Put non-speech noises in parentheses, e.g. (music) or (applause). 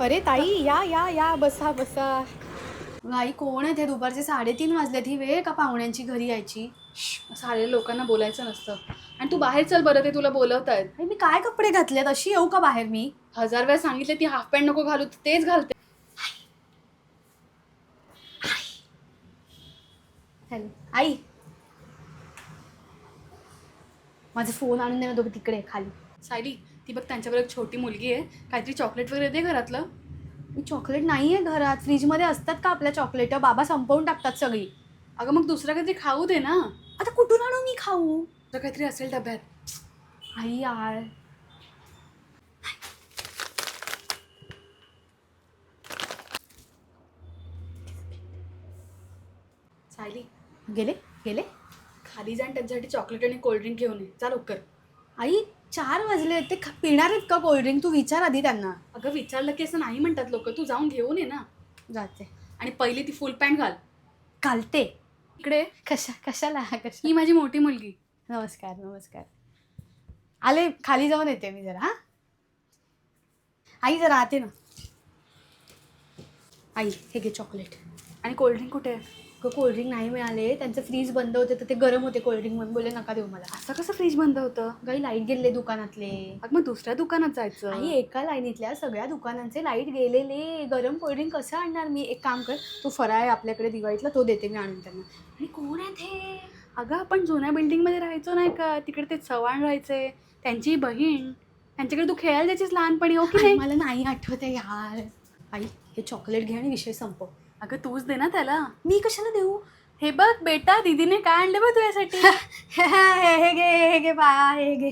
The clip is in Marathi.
अरे ताई या या या बसा बसा. आई कोण आहे ते दुपारचे साडेतीन वाजलेत. ही वेळ का पाहुण्यांची घरी यायची? सारे लोकांना बोलायचं नसतं. आणि तू बाहेर चल बरं ते तुला बोलवत आहेत. अरे मी काय कपडे घातलेत? अशी येऊ का बाहेर मी? हजार वेळा सांगितले ती हाफ पॅन्ट नको घालू तेच घालते. हॅलो. आई. माझा फोन आणून दे ना दोघं तिकडे खाली. सायली ती बघ त्यांच्यावर एक छोटी मुलगी आहे. काहीतरी चॉकलेट वगैरे दे घरातलं. मी चॉकलेट नाही आहे घरात. फ्रीजमध्ये असतात का आपल्या चॉकलेट बाबा संपवून टाकतात सगळी. अगं मग दुसरं काहीतरी खाऊ दे ना. आता कुठून आणू मी खाऊ? दुसरं काहीतरी असेल डब्यात. आई यार. सायली गेले? गेले? खाली जाऊन त्यांच्यासाठी चॉकलेट आणि कोल्ड्रिंक घेऊन ये. जा लवकर. आई चार वाजले ते ख- पिणार आहेत का कोल्ड्रिंक तू विचार आधी त्यांना. अगं विचारलं की असं नाही म्हणतात लोक. तू जाऊन घेऊन ये ना. जाते. आणि पहिली ती फुल पॅन्ट घाल. घालते. इकडे. कशा कशाला? कशा? ही माझी मोठी मुलगी. नमस्कार नमस्कार. आले खाली जाऊन येते मी जरा हा? आई जरा आते ना. आई हे घे चॉकलेट आणि कोल्ड्रिंक कुठे? आहे कोल्ड्रिंक नाही मिळाले. त्यांचं फ्रीज बंद होते तर ते गरम होते कोल्ड्रिंक म्हणून बोलले नका देऊ मला. असं कसं फ्रीज बंद होतं? काही लाइट गेले दुकानातले. मग दुसऱ्या दुकानात जायचं. आणि एका लाईनीतल्या सगळ्या दुकानांचे लाइट गेलेले. गरम कोल्ड्रिंक कसं आणणार मी? एक काम कर तो फराळ आहे आपल्याकडे दिवाळीतला तो देते मी आणून त्यांना. आणि कोण आहे ते अगं आपण जुन्या बिल्डिंगमध्ये राहायचो नाही का? तिकडे ते चव्हाण राहायचे त्यांची बहीण. त्यांच्याकडे तू खेळायला जायचीस लहानपणी हो की नाही? मला नाही आठवत आहे यार. आई हे चॉकलेट घे आणि विषय संपव. अगं तूच दे ना त्याला. मी कशाला देऊ? हे बघ बेटा दीदीने काय आणलं बघ तुझ्यासाठी. (laughs) हे हे घे हे घे बा हे घे.